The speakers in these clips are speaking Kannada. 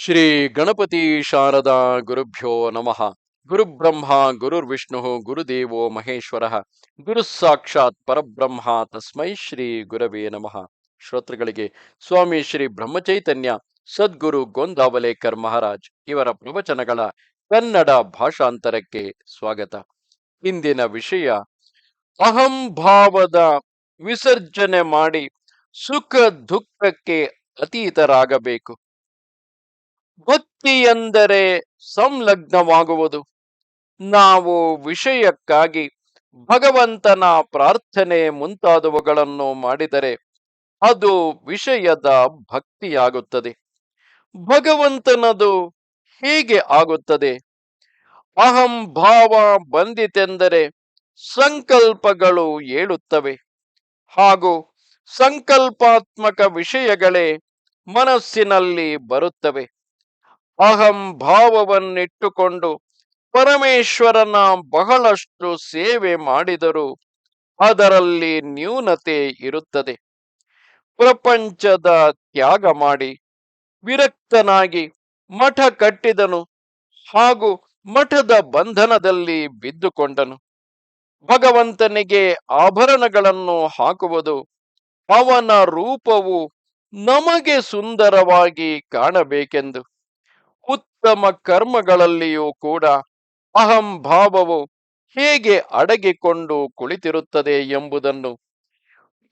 ಶ್ರೀ ಗಣಪತಿ ಶಾರದಾ ಗುರುಭ್ಯೋ ನಮಃ. ಗುರುಬ್ರಹ್ಮ, ಗುರುರ್ವಿಷ್ಣು, ಗುರುದೇವೋ ಮಹೇಶ್ವರ. ಗುರು ಸಾಕ್ಷಾತ್ ಪರಬ್ರಹ್ಮ ತಸ್ಮೈ ಶ್ರೀ ಗುರವೇ ನಮಃ. ಶ್ರೋತೃಗಳಿಗೆ ಸ್ವಾಮಿ ಶ್ರೀ ಬ್ರಹ್ಮಚೈತನ್ಯ, ಸದ್ಗುರು ಗೋಂದಾವಲೇಕರ್ ಮಹಾರಾಜ್ ಇವರ ಪ್ರವಚನಗಳ ಕನ್ನಡ ಭಾಷಾಂತರಕ್ಕೆ ಸ್ವಾಗತ. ಇಂದಿನ ವಿಷಯ ಅಹಂಭಾವದ ವಿಸರ್ಜನೆ ಮಾಡಿ ಸುಖ ದುಃಖಕ್ಕೆ ಅತೀತರಾಗಬೇಕು. ಭಕ್ತಿ ಎಂದರೆ ಸಂಲಗ್ನವಾಗುವುದು. ನಾವು ವಿಷಯಕ್ಕಾಗಿ ಭಗವಂತನ ಪ್ರಾರ್ಥನೆ ಮುಂತಾದವುಗಳನ್ನು ಮಾಡಿದರೆ ಅದು ವಿಷಯದ ಭಕ್ತಿಯಾಗುತ್ತದೆ. ಭಗವಂತನದು ಹೇಗೆ ಆಗುತ್ತದೆ? ಅಹಂಭಾವ ಬಂದಿತೆಂದರೆ ಸಂಕಲ್ಪಗಳು ಏಳುತ್ತವೆ. ಹಾಗೂ ಸಂಕಲ್ಪಾತ್ಮಕ ವಿಷಯಗಳೇ ಮನಸ್ಸಿನಲ್ಲಿ ಬರುತ್ತವೆ. ಅಹಂಭಾವವನ್ನಿಟ್ಟುಕೊಂಡು ಪರಮೇಶ್ವರನ ಬಹಳಷ್ಟು ಸೇವೆ ಮಾಡಿದರೂ. ಅದರಲ್ಲಿ ನ್ಯೂನತೆ ಇರುತ್ತದೆ. ಪ್ರಪಂಚದ ತ್ಯಾಗ ಮಾಡಿ ವಿರಕ್ತನಾಗಿ ಮಠ ಕಟ್ಟಿದನು ಹಾಗೂ ಮಠದ ಬಂಧನದಲ್ಲಿ ಬಿದ್ದುಕೊಂಡನು. ಭಗವಂತನಿಗೆ ಆಭರಣಗಳನ್ನು ಹಾಕುವುದು, ಅವನ ರೂಪವು ನಮಗೆ ಸುಂದರವಾಗಿ ಕಾಣಬೇಕೆಂದು ಉತ್ತಮ ಕರ್ಮಗಳಲ್ಲಿಯೂ ಕೂಡ ಅಹಂ ಭಾವವು ಹೇಗೆ ಅಡಗಿಕೊಂಡು ಕುಳಿತಿರುತ್ತದೆ ಎಂಬುದನ್ನು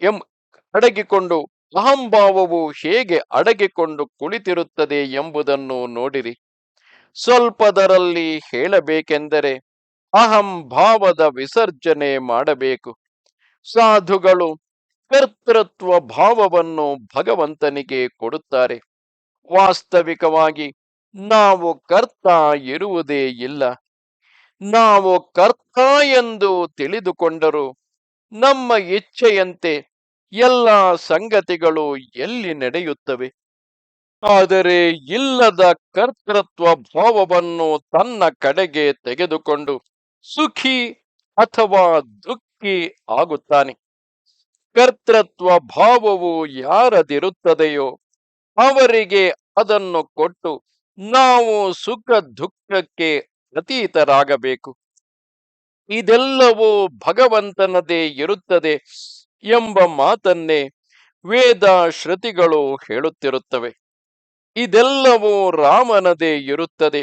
ಎಂ ಅಡಗಿಕೊಂಡು ಅಹಂಭಾವವು ಹೇಗೆ ಅಡಗಿಕೊಂಡು ಕುಳಿತಿರುತ್ತದೆ ಎಂಬುದನ್ನು ನೋಡಿರಿ. ಸ್ವಲ್ಪದರಲ್ಲಿ ಹೇಳಬೇಕೆಂದರೆ ಅಹಂಭಾವದ ವಿಸರ್ಜನೆ ಮಾಡಬೇಕು. ಸಾಧುಗಳು ಕರ್ತೃತ್ವ ಭಾವವನ್ನು ಭಗವಂತನಿಗೆ ಕೊಡುತ್ತಾರೆ. ವಾಸ್ತವಿಕವಾಗಿ ನಾವು ಕರ್ತ ಇರುವುದೇ ಇಲ್ಲ. ನಾವು ಕರ್ತ ಎಂದು ತಿಳಿದುಕೊಂಡರು. ನಮ್ಮ ಇಚ್ಛೆಯಂತೆ ಎಲ್ಲ ಸಂಗತಿಗಳು ಎಲ್ಲಿ ನಡೆಯುತ್ತವೆ? ಆದರೆ ಇಲ್ಲದ ಕರ್ತೃತ್ವ ಭಾವವನ್ನು ತನ್ನ ಕಡೆಗೆ ತೆಗೆದುಕೊಂಡು ಸುಖಿ ಅಥವಾ ದುಃಖಿ ಆಗುತ್ತಾನೆ. ಕರ್ತೃತ್ವ ಭಾವವು ಯಾರದಿರುತ್ತದೆಯೋ ಅವರಿಗೆ ಅದನ್ನು ಕೊಟ್ಟು ನಾವು ಸುಖ ದುಃಖಕ್ಕೆ ಅತೀತರಾಗಬೇಕು. ಇದೆಲ್ಲವೂ ಭಗವಂತನದೇ ಇರುತ್ತದೆ ಎಂಬ ಮಾತನ್ನೇ ವೇದ ಶ್ರುತಿಗಳು ಹೇಳುತ್ತಿರುತ್ತವೆ. ಇದೆಲ್ಲವೂ ರಾಮನದೇ ಇರುತ್ತದೆ.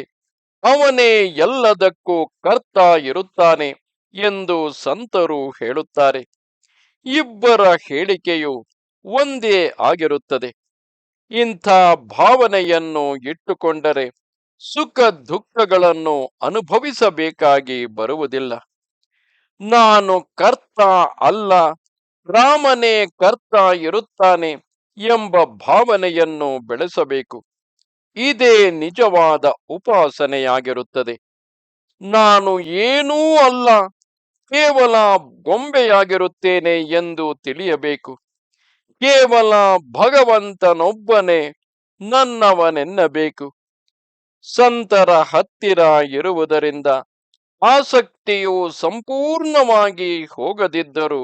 ಅವನೇ ಎಲ್ಲದಕ್ಕೂ ಕರ್ತ ಇರುತ್ತಾನೆ ಎಂದು ಸಂತರು ಹೇಳುತ್ತಾರೆ. ಇಬ್ಬರ ಹೇಳಿಕೆಯು ಒಂದೇ ಆಗಿರುತ್ತದೆ. ಇಂಥ ಭಾವನೆಯನ್ನು ಇಟ್ಟುಕೊಂಡರೆ ಸುಖ ದುಃಖಗಳನ್ನು ಅನುಭವಿಸಬೇಕಾಗಿ ಬರುವುದಿಲ್ಲ. ನಾನು ಕರ್ತ ಅಲ್ಲ, ರಾಮನೇ ಕರ್ತ ಇರುತ್ತಾನೆ ಎಂಬ ಭಾವನೆಯನ್ನು ಬೆಳೆಸಬೇಕು. ಇದೇ ನಿಜವಾದ ಉಪಾಸನೆಯಾಗಿರುತ್ತದೆ. ನಾನು ಏನೂ ಅಲ್ಲ, ಕೇವಲ ಗೊಂಬೆಯಾಗಿರುತ್ತೇನೆ ಎಂದು ತಿಳಿಯಬೇಕು. ಕೇವಲ ಭಗವಂತನೊಬ್ಬನೇ ನನ್ನವನೆನ್ನಬೇಕು. ಸಂತರ ಹತ್ತಿರ ಇರುವುದರಿಂದ ಆಸಕ್ತಿಯು ಸಂಪೂರ್ಣವಾಗಿ ಹೋಗದಿದ್ದರೂ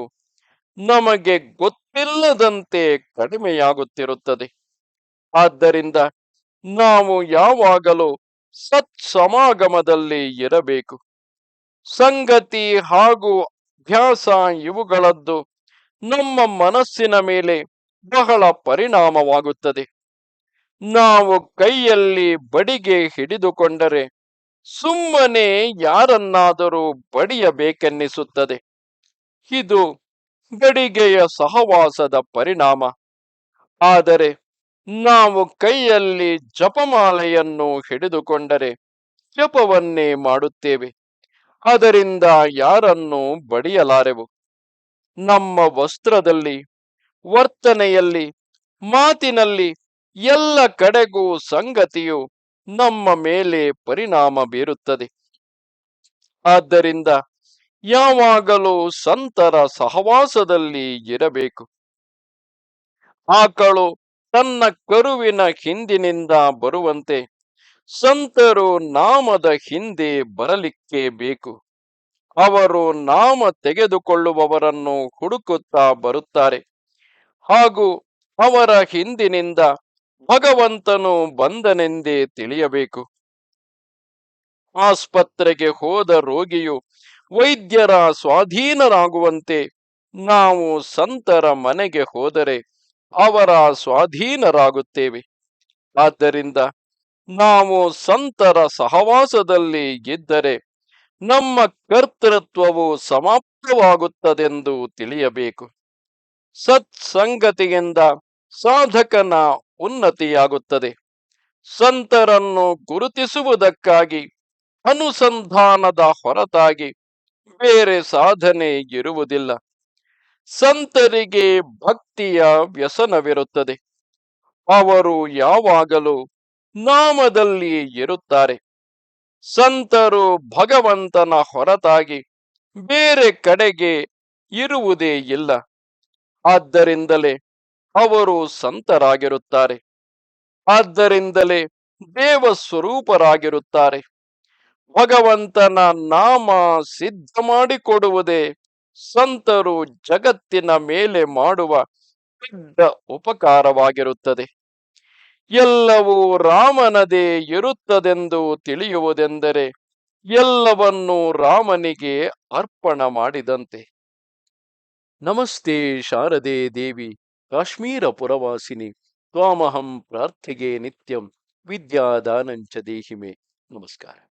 ನಮಗೆ ಗೊತ್ತಿಲ್ಲದಂತೆ ಕಡಿಮೆಯಾಗುತ್ತಿರುತ್ತದೆ. ಆದ್ದರಿಂದ ನಾವು ಯಾವಾಗಲೂ ಸತ್ ಸಮಾಗಮದಲ್ಲಿ ಇರಬೇಕು. ಸಂಗತಿ ಹಾಗೂ ಅಭ್ಯಾಸ ಇವುಗಳದ್ದು ನಮ್ಮ ಮನಸ್ಸಿನ ಮೇಲೆ ಬಹಳ ಪರಿಣಾಮವಾಗುತ್ತದೆ. ನಾವು ಕೈಯಲ್ಲಿ ಬಡಿಗೆ ಹಿಡಿದುಕೊಂಡರೆ ಸುಮ್ಮನೆ ಯಾರನ್ನಾದರೂ ಬಡಿಯಬೇಕೆನ್ನಿಸುತ್ತದೆ. ಇದು ಗಡಿಗೆಯ ಸಹವಾಸದ ಪರಿಣಾಮ. ಆದರೆ ನಾವು ಕೈಯಲ್ಲಿ ಜಪಮಾಲೆಯನ್ನು ಹಿಡಿದುಕೊಂಡರೆ ಜಪವನ್ನೇ ಮಾಡುತ್ತೇವೆ. ಅದರಿಂದ ಯಾರನ್ನು ಬಡಿಯಲಾರೆವು. ನಮ್ಮ ವಸ್ತ್ರದಲ್ಲಿ, ವರ್ತನೆಯಲ್ಲಿ, ಮಾತಿನಲ್ಲಿ ಎಲ್ಲ ಕಡೆಗೂ ಸಂಗತಿಯು ನಮ್ಮ ಮೇಲೆ ಪರಿಣಾಮ ಬೀರುತ್ತದೆ. ಆದ್ದರಿಂದ ಯಾವಾಗಲೂ ಸಂತರ ಸಹವಾಸದಲ್ಲಿ ಇರಬೇಕು. ಆಕಳು ತನ್ನ ಕರುವಿನ ಹಿಂದಿನಿಂದ ಬರುವಂತೆ ಸಂತರು ನಾಮದ ಹಿಂದೆ ಬರಲಿಕ್ಕೆ ಬೇಕು. ಅವರು ನಾಮ ತೆಗೆದುಕೊಳ್ಳುವವರನ್ನು ಹುಡುಕುತ್ತಾ ಬರುತ್ತಾರೆ. ಹಾಗೂ ಅವರ ಹಿಂದಿನಿಂದ ಭಗವಂತನು ಬಂದನೆಂದೇ ತಿಳಿಯಬೇಕು. ಆಸ್ಪತ್ರೆಗೆ ಹೋದ ರೋಗಿಯು ವೈದ್ಯರ ಸ್ವಾಧೀನರಾಗುವಂತೆ ನಾವು ಸಂತರ ಮನೆಗೆ ಹೋದರೆ ಅವರ ಸ್ವಾಧೀನರಾಗುತ್ತೇವೆ. ಆದ್ದರಿಂದ ನಾವು ಸಂತರ ಸಹವಾಸದಲ್ಲಿ ಇದ್ದರೆ ನಮ್ಮ ಕರ್ತೃತ್ವವು ಸಮಾಪ್ತವಾಗುತ್ತದೆಂದು ತಿಳಿಯಬೇಕು. ಸತ್ಸಂಗತಿಯಿಂದ ಸಾಧಕನ ಉನ್ನತಿಯಾಗುತ್ತದೆ. ಸಂತರನ್ನು ಗುರುತಿಸುವುದಕ್ಕಾಗಿ, ಅನುಸಂಧಾನದ ಹೊರತಾಗಿ ಬೇರೆ ಸಾಧನೆ ಇರುವುದಿಲ್ಲ. ಸಂತರಿಗೆ ಭಕ್ತಿಯ ವ್ಯಸನವಿರುತ್ತದೆ. ಅವರು ಯಾವಾಗಲೂ ನಾಮದಲ್ಲಿ ಇರುತ್ತಾರೆ. ಸಂತರು ಭಗವಂತನ ಹೊರತಾಗಿ ಬೇರೆ ಕಡೆಗೆ ಇರುವುದೇ ಇಲ್ಲ. ಆದ್ದರಿಂದಲೇ ಅವರು ಸಂತರಾಗಿರುತ್ತಾರೆ. ಆದ್ದರಿಂದಲೇ ದೇವ ಸ್ವರೂಪರಾಗಿರುತ್ತಾರೆ ಭಗವಂತನ ನಾಮ ಸಿದ್ಧ ಮಾಡಿಕೊಡುವುದೇ ಸಂತರು ಜಗತ್ತಿನ ಮೇಲೆ ಮಾಡುವ ದೊಡ್ಡ ಉಪಕಾರವಾಗಿರುತ್ತದೆ. ಎಲ್ಲವೂ ರಾಮನದೇ ಇರುತ್ತದೆಂದು ತಿಳಿಯುವುದೆಂದರೆ ಎಲ್ಲವನ್ನೂ ರಾಮನಿಗೆ ಅರ್ಪಣ ಮಾಡಿದಂತೆ. ನಮಸ್ತೆ ಶಾರದೆ ದೇವಿ, ಕಾಶ್ಮೀರ ಪುರವಾಸಿನಿ, ತ್ವಾಮಹಂ ಪ್ರಾರ್ಥಿಗೆ ನಿತ್ಯಂ, ವಿದ್ಯಾದಾನಂಚ ದೇಹಿಮೆ. ನಮಸ್ಕಾರ.